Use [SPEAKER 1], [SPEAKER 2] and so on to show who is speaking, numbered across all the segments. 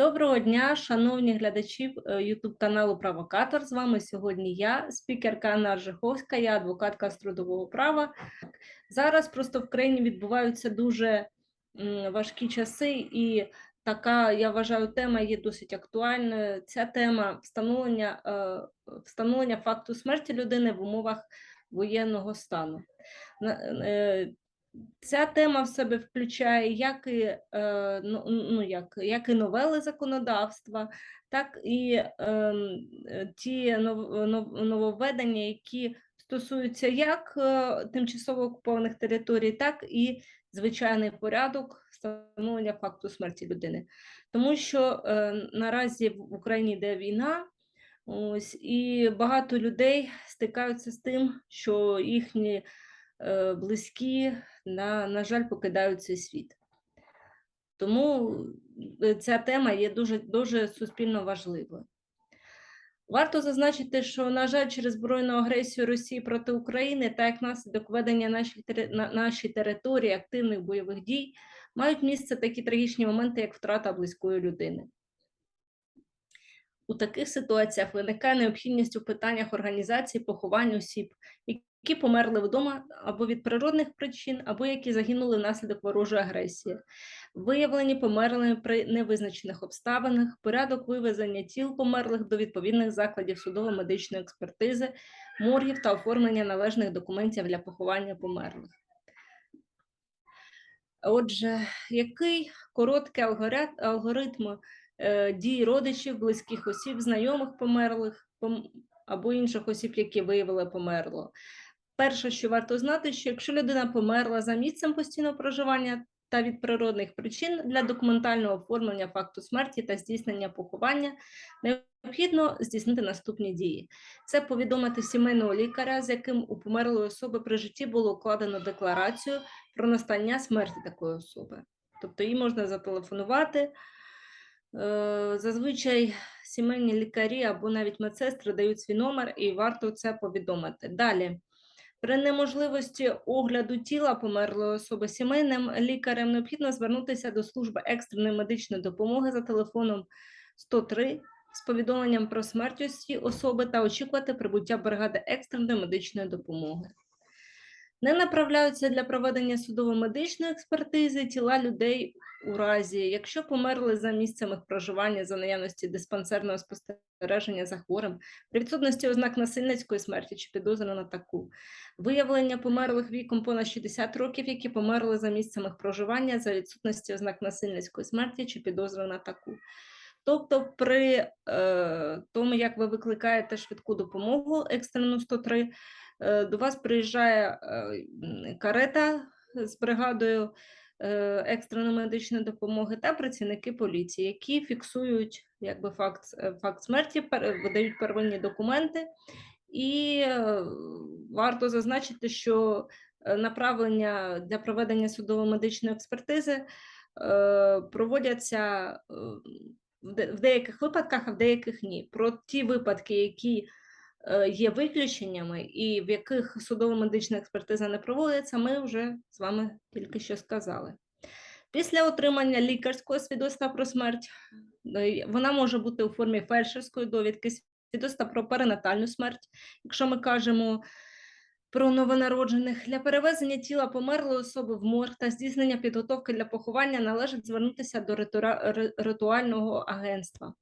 [SPEAKER 1] Доброго дня, шановні глядачі YouTube каналу Провокатор. З вами сьогодні я, спікерка Анна Жиховська, я адвокатка з трудового права. Зараз просто в країні відбуваються дуже важкі часи, і така, я вважаю, тема є досить актуальною. Ця тема встановлення, е, встановлення факту смерті людини в умовах воєнного стану. Ця тема в себе включає як і, е, ну, ну, як, як і новели законодавства, так і ем, ті нов- нов- нововведення, які стосуються як е, тимчасово окупованих територій, так і звичайний порядок встановлення факту смерті людини. Тому що е, наразі в Україні йде війна, ось, і багато людей стикаються з тим, що їхні близькі, на, на жаль, покидають цей світ. Тому е, ця тема є дуже, дуже суспільно важливою. Варто зазначити, що, на жаль, через збройну агресію Росії проти України та як наслідок ведення наших, на нашій території активних бойових дій мають місце такі трагічні моменти, як втрата близької людини. У таких ситуаціях виникає необхідність у питаннях організації поховань осіб, які померли вдома або від природних причин, або які загинули внаслідок ворожої агресії, виявлені померлими при невизначених обставинах, порядок вивезення тіл померлих до відповідних закладів судово-медичної експертизи, моргів та оформлення належних документів для поховання померлих. Отже, який короткий алгорит- алгоритм дій родичів, близьких осіб, знайомих померлих або інших осіб, які виявили померло. Перше, що варто знати, що якщо людина померла за місцем постійного проживання та від природних причин для документального оформлення факту смерті та здійснення поховання, необхідно здійснити наступні дії: це повідомити сімейного лікаря, з яким у померлої особи при житті було укладено декларацію про настання смерті такої особи. Тобто їй можна зателефонувати. Е, Зазвичай сімейні лікарі або навіть медсестри дають свій номер, і варто це повідомити. Далі. При неможливості огляду тіла померлої особи сімейним лікарем необхідно звернутися до служби екстреної медичної допомоги за телефоном 103 з повідомленням про смерть усі особи та очікувати прибуття бригади екстреної медичної допомоги. Не направляються для проведення судово-медичної експертизи тіла людей у разі, якщо померли за місцем їх проживання за наявності диспансерного спостереження за хворим, при відсутності ознак насильницької смерті чи підозри на таку, виявлення померлих віком понад 60 років, які померли за місцем їх проживання за відсутності ознак насильницької смерті чи підозри на таку. Тобто, при е, тому, як ви викликаєте швидку допомогу екстрену 103, е, до вас приїжджає е, карета з бригадою е, екстреної медичної допомоги та працівники поліції, які фіксують якби, факт, е, факт смерті, видають первинні документи. І е, варто зазначити, що е, направлення для проведення судово-медичної експертизи е, проводяться е, в деяких випадках, а в деяких ні. Про ті випадки, які е, є виключеннями і в яких судово-медична експертиза не проводиться, ми вже з вами тільки що сказали. Після отримання лікарського свідоцтва про смерть е, вона може бути у формі фельдшерської довідки, свідоцтва про перинатальну смерть, якщо ми кажемо про новонароджених. Для перевезення тіла померлої особи в морг та здійснення підготовки для поховання належить звернутися до ритуального агентства.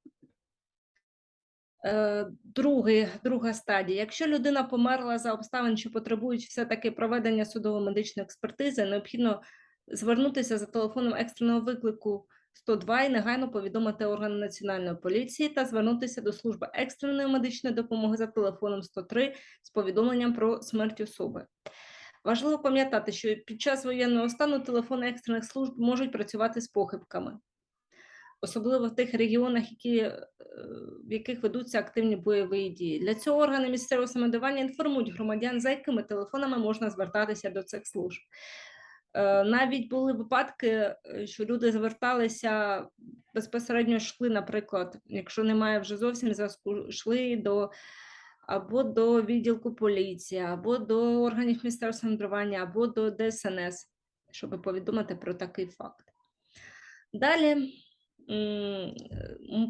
[SPEAKER 1] Е, Другий, друга стадія. Якщо людина померла за обставин, що потребують все-таки проведення судово-медичної експертизи, необхідно звернутися за телефоном екстреного виклику 102 і негайно повідомити органи національної поліції та звернутися до служби екстреної медичної допомоги за телефоном 103 з повідомленням про смерть особи. Важливо пам'ятати, що під час воєнного стану телефони екстрених служб можуть працювати з похибками, особливо в тих регіонах, які, е, в яких ведуться активні бойові дії. Для цього органи місцевого самоврядування інформують громадян, за якими телефонами можна звертатися до цих служб. Е, Навіть були випадки, е, що люди зверталися безпосередньо йшли, наприклад, якщо немає вже зовсім зв'язку, йшли до або до відділку поліції, або до органів місцевого самоврядування, або до ДСНС, щоб повідомити про такий факт. Далі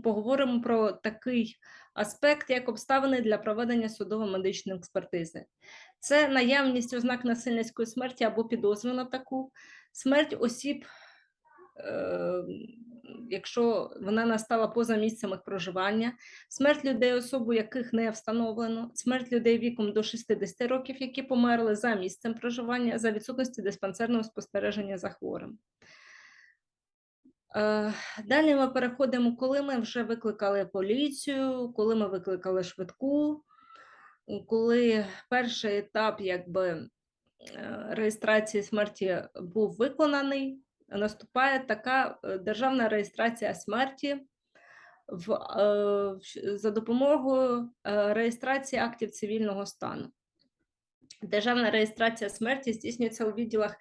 [SPEAKER 1] поговоримо про такий аспект, як обставини для проведення судово-медичної експертизи. Це наявність ознак насильницької смерті або підозри на таку смерть осіб, е, якщо вона настала поза місцем їх проживання, смерть людей, особу яких не встановлено, смерть людей віком до 60 років, які померли за місцем проживання, за відсутності диспансерного спостереження за хворим. Е, Далі ми переходимо, коли ми вже викликали поліцію, коли ми викликали швидку, коли перший етап якби, е, реєстрації смерті був виконаний, наступає така е, державна реєстрація смерті в, за допомогою реєстрації актів цивільного стану. Державна реєстрація смерті здійснюється у відділах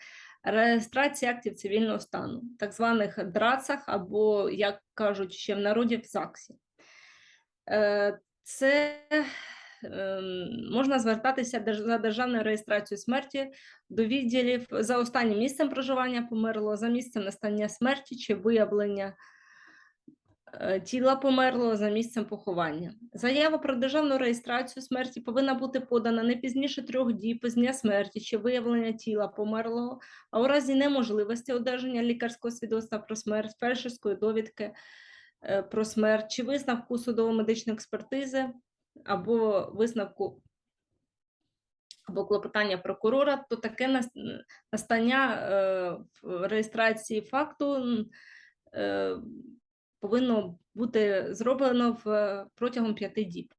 [SPEAKER 1] реєстрації актів цивільного стану, так званих ДРАЦах, або, як кажуть ще в народі, в ЗАГСі. Е, Це ем, можна звертатися за державною реєстрацією смерті до відділів за останнім місцем проживання померло, за місцем настання смерті чи виявлення тіла померлого за місцем поховання. Заява про державну реєстрацію смерті повинна бути подана не пізніше трьох діб з дня смерті чи виявлення тіла померлого, а у разі неможливості одержання лікарського свідоцтва про смерть, фельдшерської довідки е, про смерть чи висновку судово-медичної експертизи або висновку або клопотання прокурора, то таке настання е, реєстрації факту е, повинно бути зроблено в протягом п'яти діб.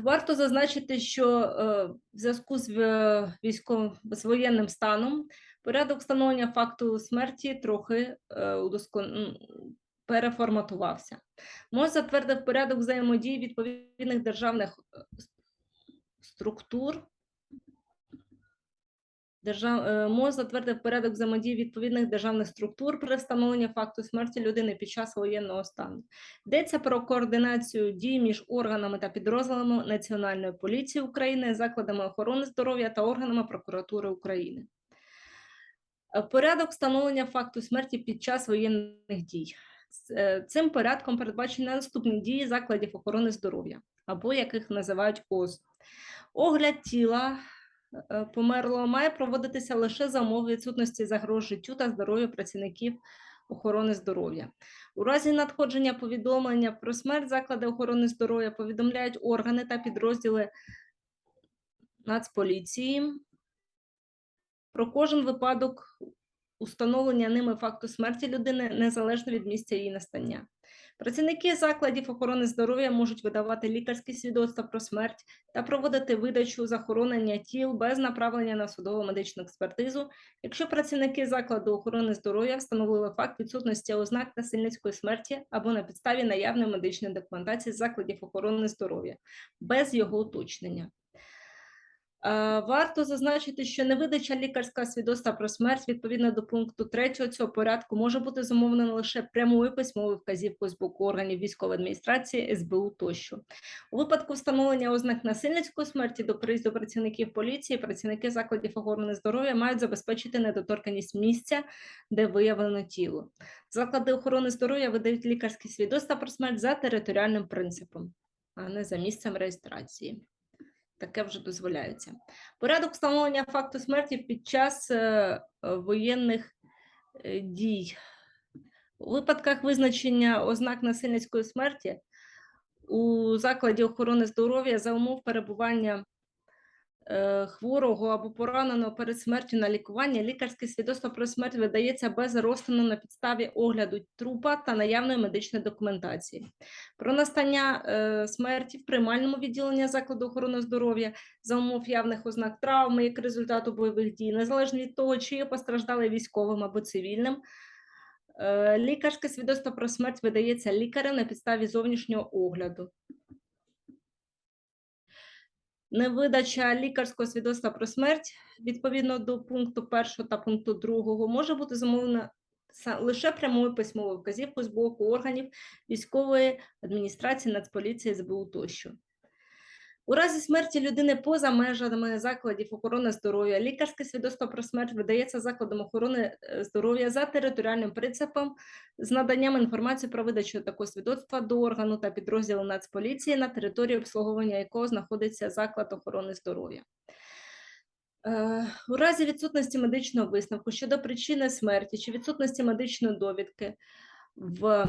[SPEAKER 1] Варто зазначити, що е, в зв'язку з е, військовим з воєнним станом порядок встановлення факту смерті трохи е, переформатувався. МОЗ затвердив порядок взаємодії відповідних державних е, структур. Держав... е, МОЗ затвердив порядок взаємодії відповідних державних структур при встановленні факту смерті людини під час воєнного стану. Йдеться про координацію дій між органами та підрозділами Національної поліції України, закладами охорони здоров'я та органами прокуратури України. Е, Порядок встановлення факту смерті під час воєнних дій. Е, Цим порядком передбачені наступні дії закладів охорони здоров'я, або яких називають ОЗ. Огляд тіла померлого має проводитися лише за умови відсутності загроз життю та здоров'ю працівників охорони здоров'я. У разі надходження повідомлення про смерть заклади охорони здоров'я повідомляють органи та підрозділи Нацполіції про кожен випадок установлення ними факту смерті людини незалежно від місця її настання. Працівники закладів охорони здоров'я можуть видавати лікарські свідоцтва про смерть та проводити видачу захоронення тіл без направлення на судово медичну експертизу, якщо працівники закладу охорони здоров'я встановили факт відсутності ознак насильницької смерті або на підставі наявної медичної документації закладів охорони здоров'я без його уточнення. Е, Варто зазначити, що невидача лікарського свідоцтва про смерть відповідно до пункту 3 цього порядку може бути зумовлена лише прямою письмовою вказівкою з боку органів військової адміністрації, СБУ тощо. У випадку встановлення ознак насильницької смерті до приїзду працівників поліції, працівники закладів охорони здоров'я мають забезпечити недоторканність місця, де виявлено тіло. Заклади охорони здоров'я видають лікарські свідоцтва про смерть за територіальним принципом, а не за місцем реєстрації таке вже дозволяється. Порядок встановлення факту смерті під час е, воєнних е, дій. У випадках визначення ознак насильницької смерті у закладі охорони здоров'я за умов перебування хворого або пораненого перед смертю на лікування, лікарське свідоцтво про смерть видається без розтину на підставі огляду трупа та наявної медичної документації. Про настання е, смерті в приймальному відділенні закладу охорони здоров'я за умов явних ознак травми як результату бойових дій, незалежно від того, чи є постраждали військовим або цивільним. е, Лікарське свідоцтво про смерть видається лікарем на підставі зовнішнього огляду. Невидача лікарського свідоцтва про смерть відповідно до пункту 1 та пункту 2 може бути замовлена са- лише прямою письмовою вказівкою з боку органів військової адміністрації, Нацполіції, СБУ тощо. У разі смерті людини поза межами закладів охорони здоров'я, лікарське свідоцтво про смерть видається закладом охорони е, здоров'я за територіальним принципом з наданням інформації про видачу такого свідоцтва до органу та підрозділу Нацполіції, на території обслуговування якого знаходиться заклад охорони здоров'я. Е, У разі відсутності медичного висновку щодо причини смерті чи відсутності медичної довідки, в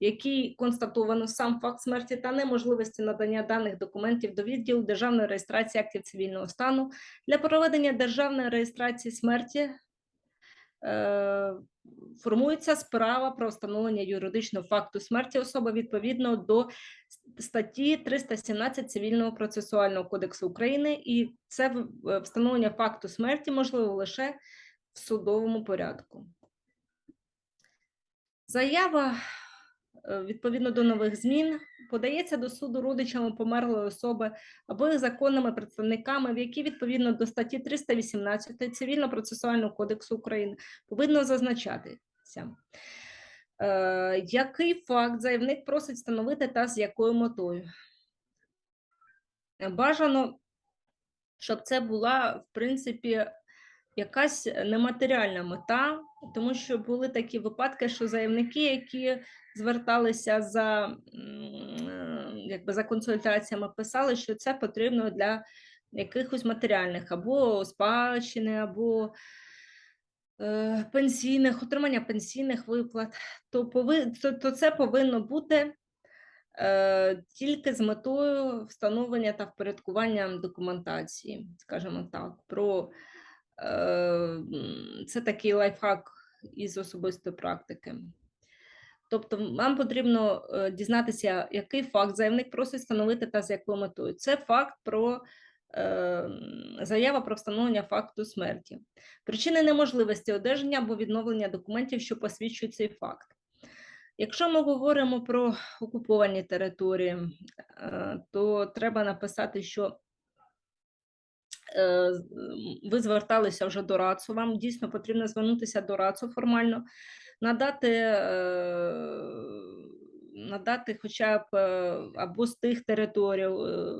[SPEAKER 1] якій констатовано сам факт смерті та неможливості надання даних документів до відділу державної реєстрації актів цивільного стану для проведення державної реєстрації смерті е, формується справа про встановлення юридичного факту смерті особи відповідно до статті 317 Цивільного процесуального кодексу України, і це е, встановлення факту смерті можливо лише в судовому порядку. Заява відповідно до нових змін подається до суду родичами померлої особи або їх законними представниками, в які відповідно до статті 318 Цивільного процесуального кодексу України повинно зазначатися. Е, який факт заявник просить встановити та з якою метою? Е, Бажано, щоб це була, в принципі, якась нематеріальна мета, тому що були такі випадки, що заявники, які зверталися за, е, якби за консультаціями, писали, що це потрібно для якихось матеріальних або спадщини, або е, пенсійних, отримання пенсійних виплат, то, пови, то, то це повинно бути е, тільки з метою встановлення та впорядкування документації, скажімо так, про це такий лайфхак із особистої практики. Тобто, вам потрібно е, дізнатися, який факт заявник просить встановити та з якою метою. Це факт про е, заява про встановлення факту смерті, причини неможливості одержання або відновлення документів, що посвідчують цей факт. Якщо ми говоримо про окуповані території, е, то треба написати, що ви зверталися вже до РАЦУ, вам дійсно потрібно звернутися до РАЦУ формально, надати, е, надати хоча б е, або з тих територій, е,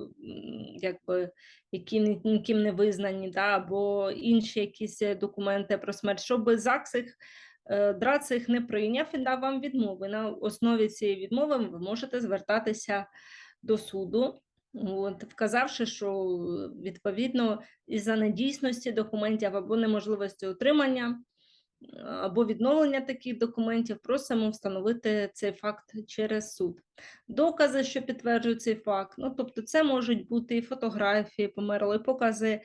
[SPEAKER 1] якби, які ніким не визнані, да, або інші якісь е, документи про смерть, щоб ЗАГС їх е, ДРАЦ їх не прийняв і дав вам відмови. На основі цієї відмови ви можете звертатися до суду, от, вказавши, що відповідно із-за недійсності документів або неможливості отримання або відновлення таких документів, просимо встановити цей факт через суд. Докази, що підтверджують цей факт, ну тобто це можуть бути і фотографії померлої, покази,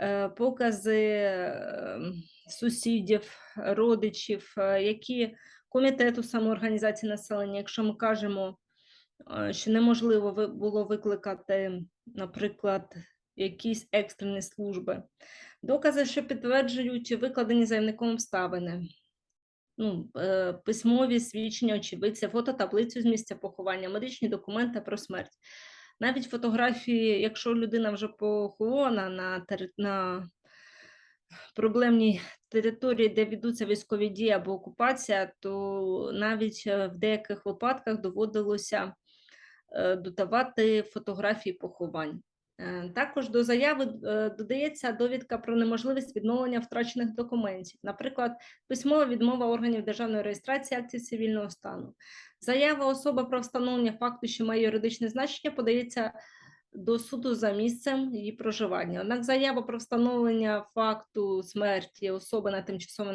[SPEAKER 1] е, покази е, сусідів, родичів, е, які комітету самоорганізації населення, якщо ми кажемо, що неможливо було викликати, наприклад, якісь екстрені служби, докази, що підтверджують викладені заявником обставини. Ну, е, письмові свідчення очевидця, фототаблицю з місця поховання, медичні документи про смерть. Навіть фотографії, якщо людина вже похована на, на проблемній території, де ведуться військові дії або окупація, то навіть е, в деяких випадках доводилося додавати фотографії поховань. Е, Також до заяви е, додається довідка про неможливість відновлення втрачених документів, наприклад, письмова відмова органів державної реєстрації актів цивільного стану. Заява особи про встановлення факту, що має юридичне значення, подається до суду за місцем її проживання. Однак заява про встановлення факту смерті особи на тимчасово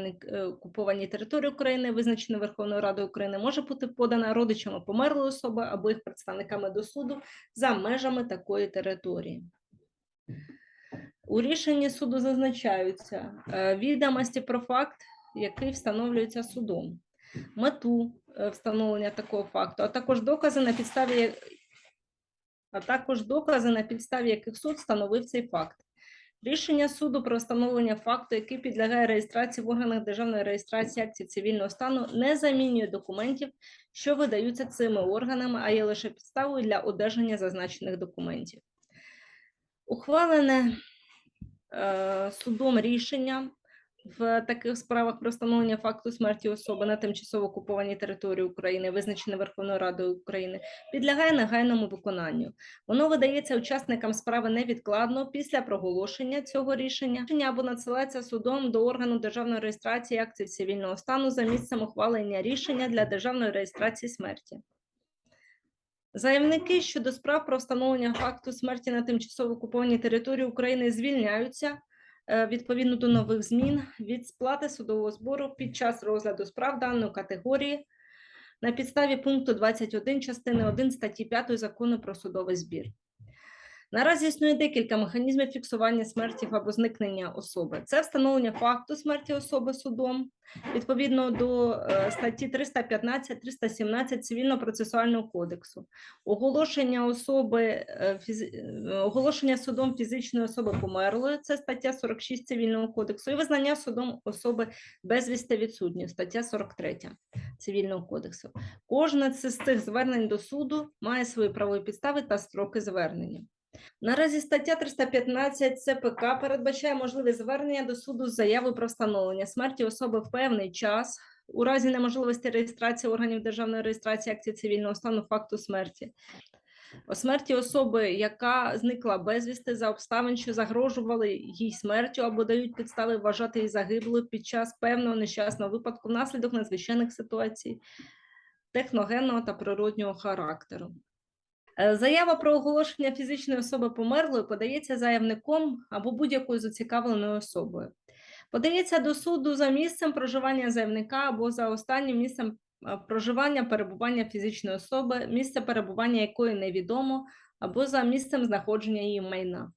[SPEAKER 1] окупованій території України, визначена Верховною Радою України, може бути подана родичами померлої особи або їх представниками до суду за межами такої території. У рішенні суду зазначаються е, відомості про факт, який встановлюється судом, мету е, встановлення такого факту, а також докази на підставі а також докази, на підставі яких суд встановив цей факт. Рішення суду про встановлення факту, який підлягає реєстрації в органах державної реєстрації актів цивільного стану, не замінює документів, що видаються цими органами, а є лише підставою для одержання зазначених документів. Ухвалене е, судом рішення в таких справах про встановлення факту смерті особи на тимчасово окупованій території України, визначене Верховною Радою України, підлягає негайному виконанню. Воно видається учасникам справи невідкладно після проголошення цього рішення або надсилається судом до органу державної реєстрації актів цивільного стану за місцем ухвалення рішення для державної реєстрації смерті. Заявники щодо справ про встановлення факту смерті на тимчасово окупованій території України звільняються відповідно до нових змін від сплати судового збору під час розгляду справ даної категорії на підставі пункту 21 частини 1 статті 5 закону про судовий збір. Наразі існує декілька механізмів фіксування смерті або зникнення особи. Це встановлення факту смерті особи судом відповідно до е, статті 315-317 Цивільно-процесуального кодексу, оголошення особи е, е, оголошення судом фізичної особи померлої, це стаття 46 Цивільного кодексу, і визнання судом особи безвісти відсутньої, стаття 43 Цивільного кодексу. Кожне з цих звернень до суду має свої правові підстави та строки звернення. Наразі стаття 315 ЦПК передбачає можливість звернення до суду з заявою про встановлення смерті особи в певний час у разі неможливості реєстрації органів державної реєстрації акції цивільного стану факту смерті. О смерті особи, яка зникла безвісти за обставин, що загрожували їй смертю або дають підстави вважати її загиблою під час певного нещасного випадку внаслідок надзвичайних ситуацій техногенного та природнього характеру. Е, Заява про оголошення фізичної особи померлою подається заявником або будь-якою зацікавленою особою. Подається до суду за місцем проживання заявника або за останнім місцем е, проживання перебування фізичної особи, місце перебування якої невідомо, або за місцем знаходження її майна.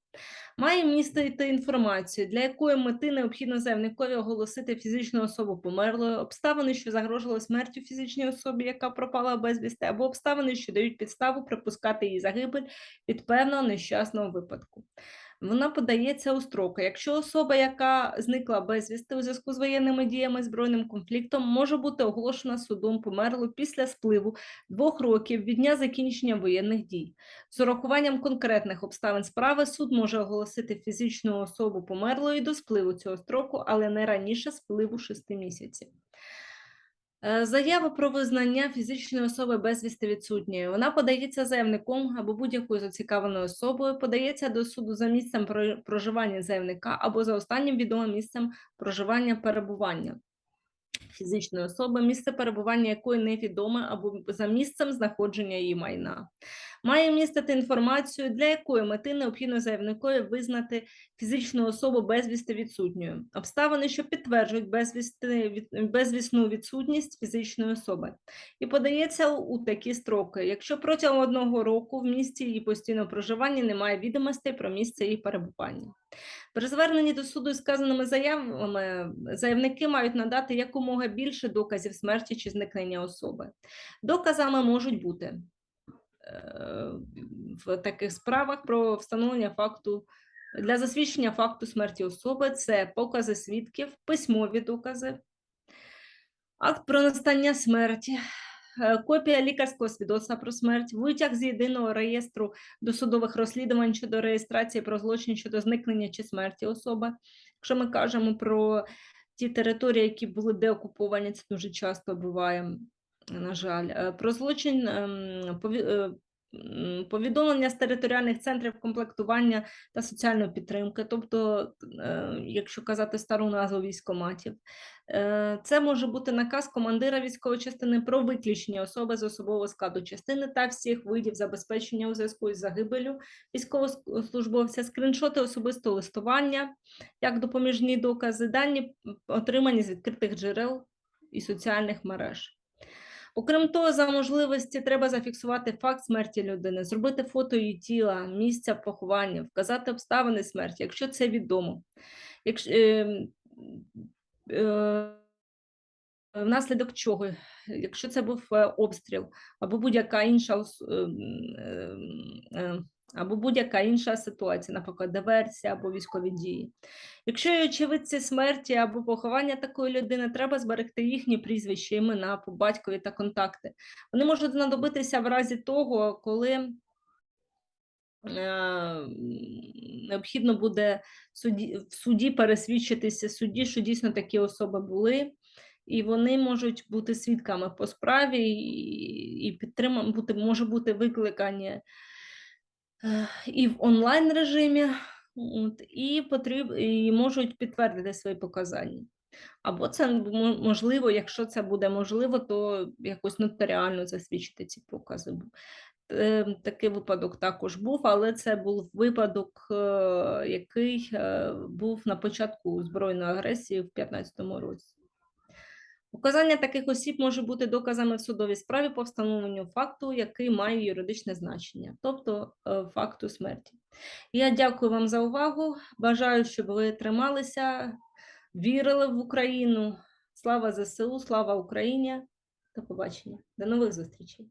[SPEAKER 1] Має містити інформацію, для якої мети необхідно заявникові оголосити фізичну особу померлою, обставини, що загрожували смертю фізичній особі, яка пропала безвісти, або обставини, що дають підставу припускати її загибель від певного нещасного випадку. Вона подається у строки. Якщо особа, яка зникла безвісти у зв'язку з воєнними діями збройним конфліктом, може бути оголошена судом померлою після спливу двох років від дня закінчення воєнних дій. З урахуванням конкретних обставин справи суд може оголосити фізичну особу померлою до спливу цього строку, але не раніше спливу 6 місяців. Е, Заява про визнання фізичної особи безвісти відсутньою. Вона подається заявником або будь-якою зацікавленою особою, подається до суду за місцем про- проживання заявника або за останнім відомим місцем проживання перебування фізичної особи, місце перебування якої невідоме або за місцем знаходження її майна. Має містити інформацію, для якої мети необхідно заявникові визнати фізичну особу безвісти відсутньою. Обставини, що підтверджують безвісти, безвісну відсутність фізичної особи. І подається у, такі строки, якщо протягом одного року в місці її постійного проживання немає відомостей про місце її перебування. При зверненні до суду із сказаними заявами заявники мають надати якомога більше доказів смерті чи зникнення особи. Доказами можуть бути е, в таких справах про встановлення факту для засвідчення факту смерті особи це покази свідків, письмові докази, акт про настання смерті, копія лікарського свідоцтва про смерть, витяг з єдиного реєстру досудових розслідувань щодо реєстрації про злочин щодо зникнення чи смерті особи. Якщо ми кажемо про ті території, які були деокуповані, це дуже часто буває, на жаль, Е, про злочин ем, е, повідомлення з територіальних центрів комплектування та соціальної підтримки, тобто, е, якщо казати стару назву військоматів, Е, Це може бути наказ командира військової частини про виключення особи з особового складу частини та всіх видів забезпечення у зв'язку із загибелю військовослужбовця, скріншоти особистого листування, як допоміжні докази, дані отримані з відкритих джерел і соціальних мереж. Окрім того, за можливості треба зафіксувати факт смерті людини, зробити фото її тіла, місця поховання, вказати обставини смерті, якщо це відомо. Якщо, е, е, внаслідок чого, якщо це був е, обстріл або будь-яка інша ем, е, або будь-яка інша ситуація, наприклад, диверсія або військові дії. Якщо є очевидці смерті або поховання такої людини, треба зберегти їхні прізвища, імена по батькові та контакти. Вони можуть знадобитися в разі того, коли е, необхідно буде суді, в суді пересвідчитися судді, що дійсно такі особи були, і вони можуть бути свідками по справі, і, бути, може бути викликані е, і в онлайн режимі, от, і, потріб, і можуть підтвердити свої показання. Або це можливо, якщо це буде можливо, то якось нотаріально засвідчити ці покази. Е, Такий випадок також був, але це був випадок, е, який е, був на початку збройної агресії в 2015 році. Указання таких осіб може бути доказами в судовій справі по встановленню факту, який має юридичне значення, тобто е, факту смерті. Я дякую вам за увагу. Бажаю, щоб ви трималися, вірили в Україну. Слава ЗСУ, слава Україні. До побачення. До нових зустрічей.